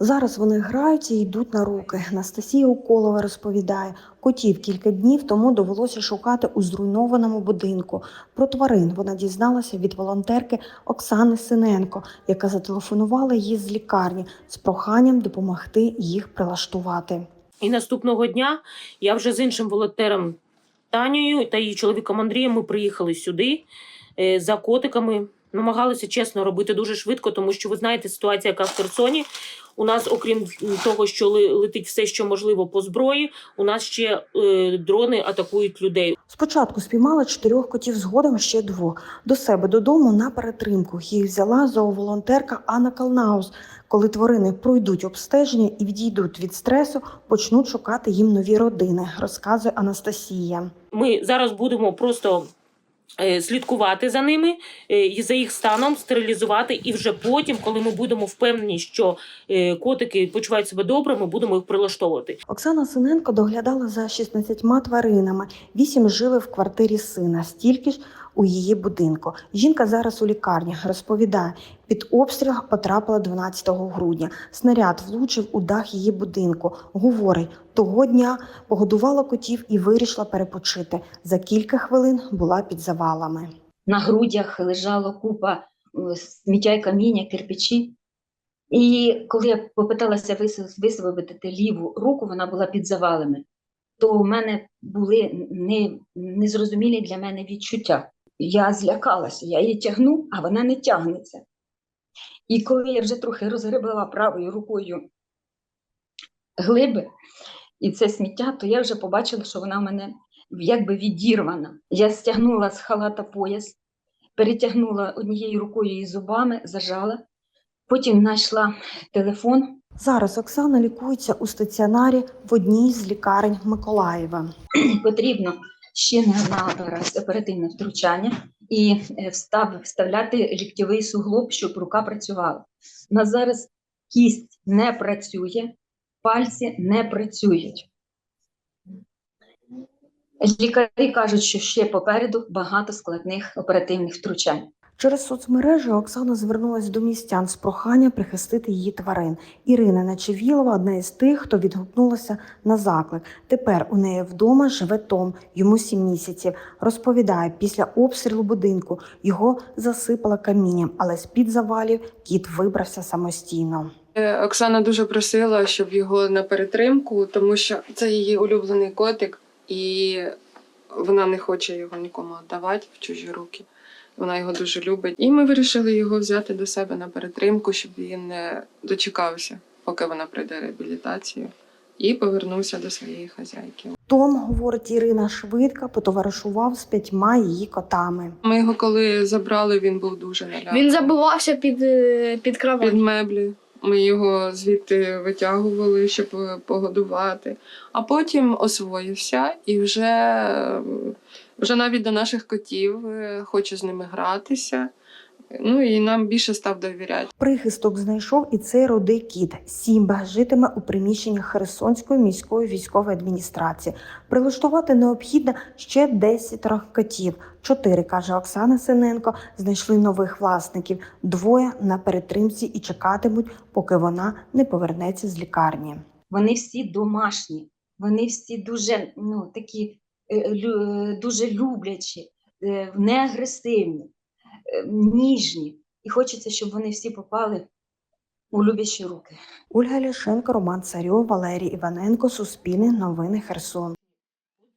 Зараз вони граються і йдуть на руки. Анастасія Уколова розповідає, котів кілька днів тому довелося шукати у зруйнованому будинку. Про тварин вона дізналася від волонтерки Оксани Синенко, яка зателефонувала їй з лікарні з проханням допомогти їх прилаштувати. І наступного дня я вже з іншим волонтером Танією та її чоловіком Андрієм ми приїхали сюди е, за котиками. Намагалися чесно робити дуже швидко, тому що ви знаєте ситуація, яка в Херсоні. У нас, окрім того, що летить все, що можливо по зброї, у нас ще е, дрони атакують людей. Спочатку спіймала чотирьох котів, згодом ще двох. До себе додому на перетримку їх взяла зооволонтерка Анна Калнаус. Коли тварини пройдуть обстеження і відійдуть від стресу, почнуть шукати їм нові родини, розказує Анастасія. Ми зараз будемо просто слідкувати за ними, е, і за їх станом, стерилізувати, і вже потім, коли ми будемо впевнені, що е, котики почувають себе добре, ми будемо їх прилаштовувати. Оксана Синенко доглядала за 16 тваринами. Вісім жили в квартирі сина, стільки ж у її будинку. Жінка зараз у лікарні розповідає, під обстріл потрапила 12 грудня. Снаряд влучив у дах її будинку. Говорить, того дня погодувала котів і вирішила перепочити. За кілька хвилин була під завалами. на грудях лежала купа е, сміття й каміння, кирпичі. І коли я попиталася вис- висвободити ліву руку, вона була під завалами, то в мене були незрозумілі для мене відчуття. Я злякалася, я її тягну, а вона не тягнеться. І коли я вже трохи розгребла правою рукою глиби і це сміття, то я вже побачила, що вона в мене якби відірвана. Я стягнула з халата пояс, перетягнула однією рукою і зубами, зажала. Потім знайшла телефон. Зараз Оксана лікується у стаціонарі в одній з лікарень Миколаєва. Потрібно ще не на оперативне втручання і е, встав, вставляти ліктєвий суглоб, щоб рука працювала. У нас зараз кість не працює, пальці не працюють. Лікарі кажуть, що ще попереду багато складних оперативних втручань. Через соцмережі Оксана звернулася до містян з проханням прихистити її тварин. Ірина Нечевілова одна із тих, хто відгукнулася на заклик. Тепер у неї вдома живе Том, йому сім місяців. Розповідає, після обстрілу будинку його засипало камінням, але з під завалів кіт вибрався самостійно. Е, Оксана дуже просила, щоб його на перетримку, тому що це її улюблений котик, і вона не хоче його нікому віддавати в чужі руки. Вона його дуже любить. І ми вирішили його взяти до себе на перетримку, щоб він не дочекався, поки вона пройде реабілітацію, і повернувся до своєї хазяйки. Том, говорить Ірина, швидко потоваришував з п'ятьма її котами. Ми його коли забрали, він був дуже наляканий. Він забивався під, е, під кровать. під меблі. Ми його звідти витягували, щоб е, погодувати. А потім освоївся і вже, е, вже навіть до наших котів е, хоче з ними гратися. Ну і нам більше став довіряти. Прихисток знайшов і цей рудий кіт. Сімба житиме у приміщеннях Херсонської міської військової адміністрації. Прилаштувати необхідно ще 10 котів. Чотири, каже Оксана Синенко, знайшли нових власників. Двоє на перетримці і чекатимуть, поки вона не повернеться з лікарні. Вони всі домашні, вони всі дуже ну, такі е, дуже люблячі, е, не агресивні, е, ніжні. І хочеться, щоб вони всі попали у любящі руки. Ольга Ляшенко, Роман Царьов, Валерій Іваненко, Суспільне новини Херсон.